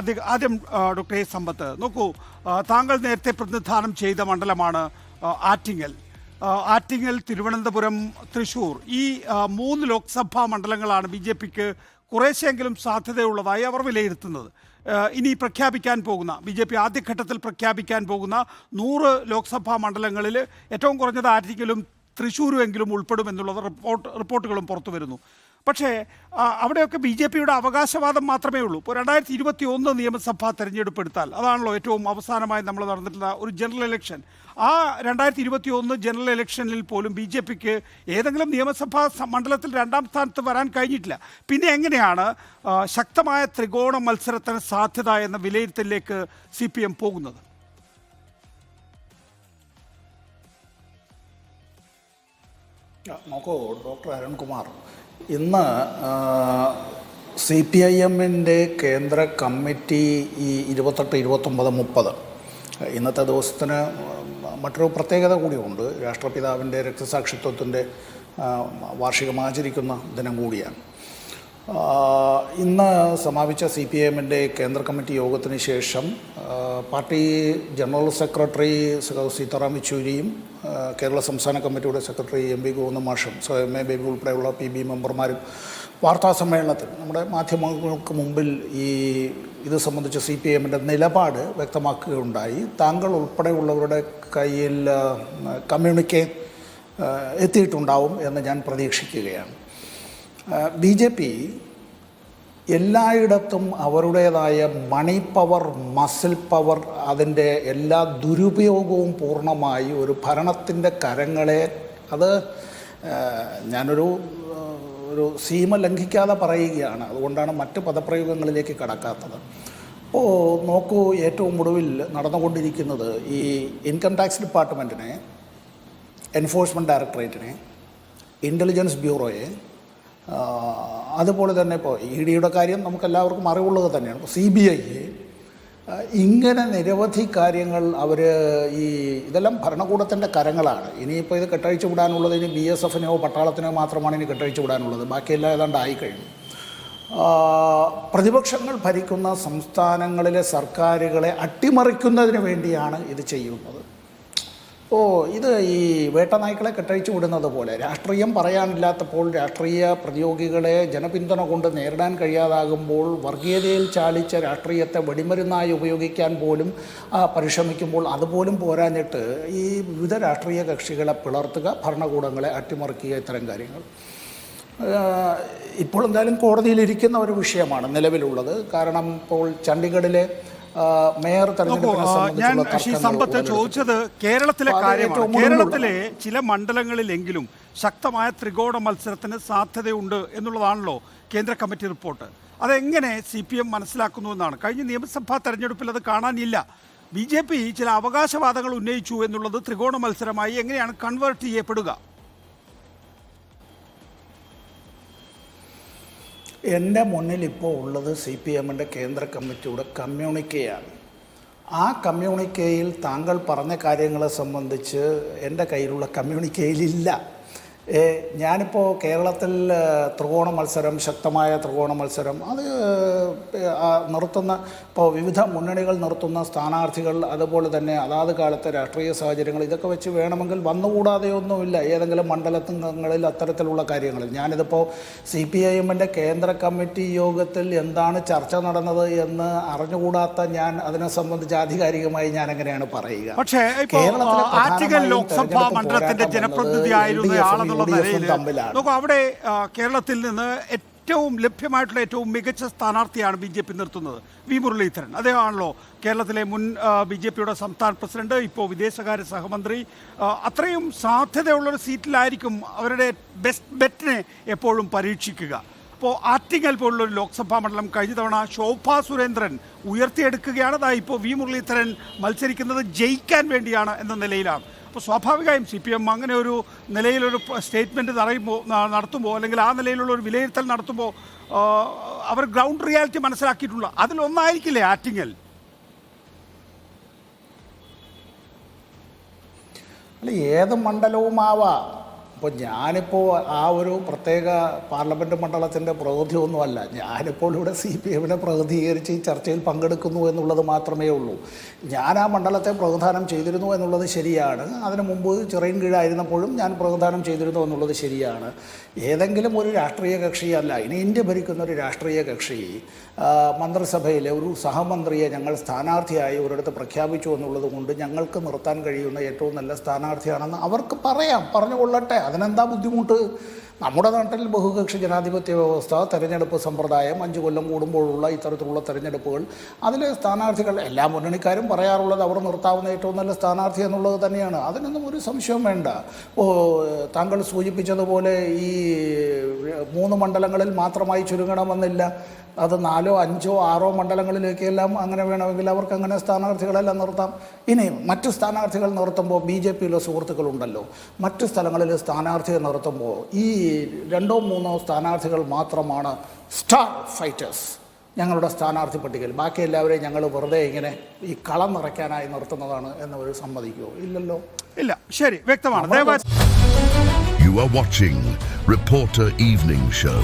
അധിക ആദ്യം doctor A സമ്പത്ത് നോക്കൂ. താങ്കൾ നേരത്തെ പ്രതിനിധാനം ചെയ്ത മണ്ഡലമാണ് ആറ്റിങ്ങൽ. ആറ്റിങ്ങൽ തിരുവനന്തപുരം തൃശൂർ. ഈ മൂന്ന് ലോക്സഭാ മണ്ഡലങ്ങളാണ് ബി ജെ പിക്ക് കുറേശ്ശെങ്കിലും സാധ്യതയുള്ളതായി അവർ വിലയിരുത്തുന്നത്. ഇനി പ്രഖ്യാപിക്കാൻ പോകുന്ന ബി ജെ പി ആദ്യഘട്ടത്തിൽ പ്രഖ്യാപിക്കാൻ പോകുന്ന നൂറ് ലോക്സഭാ മണ്ഡലങ്ങളിൽ ഏറ്റവും കുറഞ്ഞത് ആറ്റിങ്ങലും തൃശ്ശൂരുമെങ്കിലും ഉൾപ്പെടുമെന്നുള്ളത് റിപ്പോർട്ട് റിപ്പോർട്ടുകളും പുറത്തു വരുന്നു പക്ഷേ അവിടെയൊക്കെ ബി ജെ പിയുടെ അവകാശവാദം മാത്രമേ ഉള്ളൂ. ഇപ്പോൾ രണ്ടായിരത്തി ഇരുപത്തി ഒന്ന് നിയമസഭാ തെരഞ്ഞെടുപ്പ് എടുത്താൽ അതാണല്ലോ ഏറ്റവും അവസാനമായി നമ്മൾ നടന്നിട്ടുള്ള ഒരു ജനറൽ ഇലക്ഷൻ ആ രണ്ടായിരത്തി ഇരുപത്തി ഒന്ന് ജനറൽ ഇലക്ഷനിൽ പോലും ബി ജെ പിക്ക് ഏതെങ്കിലും നിയമസഭാ മണ്ഡലത്തിൽ രണ്ടാം സ്ഥാനത്ത് വരാൻ കഴിഞ്ഞിട്ടില്ല. പിന്നെ എങ്ങനെയാണ് ശക്തമായ ത്രികോണ മത്സരത്തിന് സാധ്യത എന്ന വിലയിരുത്തലിലേക്ക് സി പി എം പോകുന്നത്? നോക്കൂ ഡോക്ടർ അരുൺകുമാർ ഇന്ന് സി പി ഐ എമ്മിന്റെ കേന്ദ്ര കമ്മിറ്റി ഈ ഇരുപത്തെട്ട് ഇരുപത്തൊമ്പത് മുപ്പത്. ഇന്നത്തെ ദിവസത്തിന് മറ്റൊരു പ്രത്യേകത കൂടിയുണ്ട്. രാഷ്ട്രപിതാവിന്റെ രക്തസാക്ഷിത്വത്തിന്റെ വാർഷികം ആചരിക്കുന്ന ദിനം കൂടിയാണ്. ഇന്ന് സമാപിച്ച സി പി എമ്മിന്റെ കേന്ദ്ര കമ്മിറ്റി യോഗത്തിന് ശേഷം പാർട്ടി ജനറൽ സെക്രട്ടറി സീതാറാം യെച്ചൂരിയും കേരള സംസ്ഥാന കമ്മിറ്റിയുടെ സെക്രട്ടറി എം പി ഗോവിന്ദ മാഷും എം ബേബി ഉൾപ്പെടെയുള്ള പി ബി മെമ്പർമാരും വാർത്താ സമ്മേളനത്തിൽ നമ്മുടെ മാധ്യമങ്ങൾക്ക് മുമ്പിൽ ഈ ഇത് സംബന്ധിച്ച് സി പി എമ്മിന്റെ നിലപാട് വ്യക്തമാക്കുകയുണ്ടായി. താങ്കൾ ഉൾപ്പെടെയുള്ളവരുടെ കയ്യിൽ കമ്മ്യൂണിക്കെ എത്തിയിട്ടുണ്ടാവും എന്ന് ഞാൻ പ്രതീക്ഷിക്കുകയാണ്. ബി ജെ പി എല്ലായിടത്തും അവരുടേതായ മണി പവർ മസിൽ പവർ അതിന്റെ എല്ലാ ദുരുപയോഗവും പൂർണമായി ഒരു ഭരണത്തിന്റെ കരങ്ങളെ അത് ഞാനൊരു ഒരു സീമ ലംഘിക്കാതെ പറയുകയാണ്. അതുകൊണ്ടാണ് മറ്റ് പദപ്രയോഗങ്ങളിലേക്ക് കടക്കാത്തത്. അപ്പോൾ നോക്കൂ ഏറ്റവും ഒടുവിൽ നടന്നുകൊണ്ടിരിക്കുന്നത് ഈ ഇൻകം ടാക്സ് ഡിപ്പാർട്ട്മെന്റിനെ എൻഫോഴ്സ്മെന്റ് ഡയറക്ടറേറ്റിനെ ഇന്റലിജൻസ് ബ്യൂറോയെ അതുപോലെ തന്നെ ഇപ്പോൾ ഇ ഡിയുടെ കാര്യം നമുക്കെല്ലാവർക്കും അറിവുള്ളത് തന്നെയാണ്. ഇപ്പോൾ സി ബി ഐ ഇങ്ങനെ നിരവധി കാര്യങ്ങൾ അവർ ഈ ഇതെല്ലാം ഭരണകൂടത്തിന്റെ കരങ്ങളാണ്. ഇനിയിപ്പോൾ ഇത് കെട്ടഴിച്ചു വിടാനുള്ളത് ഇനി ബി എസ് എഫിനെയോ പട്ടാളത്തിനോ മാത്രമാണ് ഇനി കെട്ടഴിച്ചു വിടാനുള്ളത്. ബാക്കിയെല്ലാം ഏതാണ്ട് ആയിക്കഴിഞ്ഞു. പ്രതിപക്ഷങ്ങൾ ഭരിക്കുന്ന സംസ്ഥാനങ്ങളിലെ സർക്കാരുകളെ അട്ടിമറിക്കുന്നതിന് വേണ്ടിയാണ് ഇത് ചെയ്യുന്നത്. ഓ ഇത് ഈ വേട്ടനായ്ക്കളെ കെട്ടഴിച്ചു വിടുന്നത് പോലെ. രാഷ്ട്രീയം പറയാനില്ലാത്തപ്പോൾ രാഷ്ട്രീയ പ്രതിയോഗികളെ ജനപിന്തുണ കൊണ്ട് നേരിടാൻ കഴിയാതാകുമ്പോൾ വർഗീയതയിൽ ചാലിച്ച രാഷ്ട്രീയത്തെ വെടിമരുന്നായി ഉപയോഗിക്കാൻ പോലും പരിശ്രമിക്കുമ്പോൾ അതുപോലും പോരാഞ്ഞിട്ട് ഈ വിവിധ രാഷ്ട്രീയ കക്ഷികളെ പിളർത്തുക ഭരണകൂടങ്ങളെ അട്ടിമറിക്കുക ഇത്തരം കാര്യങ്ങൾ. ഇപ്പോൾ എന്തായാലും കോടതിയിലിരിക്കുന്ന ഒരു വിഷയമാണ് നിലവിലുള്ളത്. കാരണം ഇപ്പോൾ ചണ്ഡീഗഡിലെ മേയർ ഞാൻ സമ്പത്ത് ചോദിച്ചത് കേരളത്തിലെ കാര്യമാണ്. കേരളത്തിലെ ചില മണ്ഡലങ്ങളിലെങ്കിലും ശക്തമായ ത്രികോണ മത്സരത്തിന് സാധ്യതയുണ്ട് എന്നുള്ളതാണല്ലോ കേന്ദ്ര കമ്മിറ്റി റിപ്പോർട്ട്. അതെങ്ങനെ സി പി എം മനസ്സിലാക്കുന്നു എന്നാണ്? കഴിഞ്ഞ നിയമസഭാ തെരഞ്ഞെടുപ്പിൽ അത് കാണാനില്ല. ബി ജെ പി ചില അവകാശവാദങ്ങൾ ഉന്നയിച്ചു എന്നുള്ളത് ത്രികോണ മത്സരമായി എങ്ങനെയാണ് കൺവേർട്ട് ചെയ്യപ്പെടുക? എന്റെ മുന്നിൽ ഇപ്പോൾ ഉള്ളത് സി പി എമ്മിന്റെ കേന്ദ്ര കമ്മിറ്റിയുടെ കമ്മ്യൂണിക്കയാണ്. ആ കമ്മ്യൂണിക്കയിൽ താങ്കൾ പറഞ്ഞ കാര്യങ്ങളെ സംബന്ധിച്ച് എന്റെ കയ്യിലുള്ള കമ്മ്യൂണിക്കയിലില്ല. ഞാനിപ്പോൾ കേരളത്തിൽ ത്രികോണ മത്സരം ശക്തമായ ത്രികോണ മത്സരം അത് നിർത്തുന്ന ഇപ്പോൾ വിവിധ മുന്നണികൾ നിർത്തുന്ന സ്ഥാനാർത്ഥികൾ അതുപോലെ തന്നെ അതാത് കാലത്തെ രാഷ്ട്രീയ സാഹചര്യങ്ങൾ ഇതൊക്കെ വെച്ച് വേണമെങ്കിൽ വന്നുകൂടാതെയൊന്നുമില്ല ഏതെങ്കിലും മണ്ഡലങ്ങളിൽ അത്തരത്തിലുള്ള കാര്യങ്ങൾ. ഞാനിതിപ്പോൾ സി പി ഐ എമ്മിന്റെ കേന്ദ്ര കമ്മിറ്റി യോഗത്തിൽ എന്താണ് ചർച്ച നടന്നത് എന്ന് അറിഞ്ഞുകൂടാത്ത ഞാൻ അതിനെ സംബന്ധിച്ച് ആധികാരികമായി ഞാൻ എങ്ങനെയാണ് പറയുക. പക്ഷേ കേരളത്തിലെ ലോക്സഭാ മണ്ഡലത്തിന്റെ നിലയിൽ തമ്മിലാണ്. നോക്കൂ അവിടെ കേരളത്തിൽ നിന്ന് ഏറ്റവും ലഭ്യമായിട്ടുള്ള ഏറ്റവും മികച്ച സ്ഥാനാർത്ഥിയാണ് ബി ജെ പി നിർത്തുന്നത്. വി മുരളീധരൻ. അദ്ദേഹമാണല്ലോ കേരളത്തിലെ മുൻ ബി ജെ പിയുടെ സംസ്ഥാന പ്രസിഡന്റ് ഇപ്പോൾ വിദേശകാര്യ സഹമന്ത്രി. അത്രയും സാധ്യതയുള്ളൊരു സീറ്റിലായിരിക്കും അവരുടെ ബെസ്റ്റ് ബെറ്റിനെ എപ്പോഴും പരീക്ഷിക്കുക. അപ്പോൾ ആറ്റിങ്ങൽ പോലുള്ള ഒരു ലോക്സഭാ മണ്ഡലം കഴിഞ്ഞ തവണ ശോഭാ സുരേന്ദ്രൻ ഉയർത്തിയെടുക്കുകയാണ്. അതാ ഇപ്പോൾ വി മുരളീധരൻ മത്സരിക്കുന്നത് ജയിക്കാൻ വേണ്ടിയാണ് എന്ന നിലയിലാണ്. അപ്പോൾ സ്വാഭാവികമായും സി പി എം അങ്ങനെ ഒരു നിലയിലൊരു സ്റ്റേറ്റ്മെന്റ് നിറയുമ്പോൾ നടത്തുമ്പോൾ അല്ലെങ്കിൽ ആ നിലയിലുള്ള ഒരു വിലയിരുത്തൽ നടത്തുമ്പോൾ അവർ ഗ്രൗണ്ട് റിയാലിറ്റി മനസ്സിലാക്കിയിട്ടുള്ള അതിലൊന്നായിരിക്കില്ലേ ആറ്റിങ്ങൽ? അല്ല ഏത് മണ്ഡലവും അപ്പോൾ ഞാനിപ്പോൾ ആ ഒരു പ്രത്യേക പാർലമെന്റ് മണ്ഡലത്തിന്റെ പ്രതിനിധിയൊന്നുമല്ല. ഞാനിപ്പോൾ ഇവിടെ സി പി എമ്മിനെ പ്രതിനിധീകരിച്ച് ഈ ചർച്ചയിൽ പങ്കെടുക്കുന്നു എന്നുള്ളത് മാത്രമേ ഉള്ളൂ. ഞാൻ ആ മണ്ഡലത്തെ പ്രതിദാനം ചെയ്തിരുന്നു എന്നുള്ളത് ശരിയാണ്. അതിനു മുമ്പ് ചെറിയ കീഴായിരുന്നപ്പോഴും ഞാൻ പ്രതിദാനം ചെയ്തിരുന്നു എന്നുള്ളത് ശരിയാണ്. ഏതെങ്കിലും ഒരു രാഷ്ട്രീയ കക്ഷിയല്ല ഇനി ഇന്ത്യ ഭരിക്കുന്ന ഒരു രാഷ്ട്രീയ കക്ഷി മന്ത്രിസഭയിലെ ഒരു സഹമന്ത്രിയെ ഞങ്ങൾ സ്ഥാനാർത്ഥിയായി ഒരിടത്ത് പ്രഖ്യാപിച്ചു എന്നുള്ളത് കൊണ്ട് ഞങ്ങൾക്ക് നിർത്താൻ കഴിയുന്ന ഏറ്റവും നല്ല സ്ഥാനാർത്ഥിയാണെന്ന് അവർക്ക് പറയാം. പറഞ്ഞുകൊള്ളട്ടെ. അതിനെന്താ ബുദ്ധിമുട്ട്? നമ്മുടെ നാട്ടിൽ ബഹുകക്ഷി ജനാധിപത്യ വ്യവസ്ഥ തെരഞ്ഞെടുപ്പ് സമ്പ്രദായം അഞ്ച് കൊല്ലം കൂടുമ്പോഴുള്ള ഇത്തരത്തിലുള്ള തെരഞ്ഞെടുപ്പുകൾ. അതിൽ സ്ഥാനാർത്ഥികൾ എല്ലാ മുന്നണിക്കാരും പറയാറുള്ളത് അവർ നിർത്താവുന്ന ഏറ്റവും നല്ല സ്ഥാനാർത്ഥി എന്നുള്ളത് തന്നെയാണ്. അതിനൊന്നും ഒരു സംശയം വേണ്ട. താങ്കൾ സൂചിപ്പിച്ചതുപോലെ ഈ മൂന്ന് മണ്ഡലങ്ങളിൽ മാത്രമായി ചുരുങ്ങണമെന്നില്ല അത് നാലോ അഞ്ചോ ആറോ മണ്ഡലങ്ങളിലേക്കെല്ലാം അങ്ങനെ വേണമെങ്കിൽ അവർക്ക് അങ്ങനെ സ്ഥാനാർത്ഥികളെല്ലാം നിർത്താം. ഇനി മറ്റ് സ്ഥാനാർത്ഥികൾ നിർത്തുമ്പോൾ ബി ജെ പിയിലെ സുഹൃത്തുക്കളുണ്ടല്ലോ. മറ്റ് സ്ഥലങ്ങളിൽ സ്ഥാനാർത്ഥിയെ നിർത്തുമ്പോൾ ഈ രണ്ടോ മൂന്നോ സ്ഥാനാർത്ഥികൾ മാത്രമാണ് സ്റ്റാർ ഫൈറ്റേഴ്സ് ഞങ്ങളുടെ സ്ഥാനാർത്ഥി പട്ടികയിൽ. ബാക്കി എല്ലാവരെയും ഞങ്ങൾ വെറുതെ ഇങ്ങനെ ഈ കളം നിറയ്ക്കാനായി നിർത്തുന്നതാണ് എന്നവർ സമ്മതിക്കുമോ ഇല്ലല്ലോ. ഇല്ല. ശരി. വ്യക്തമാണ്. You You are watching Reporter Evening Show.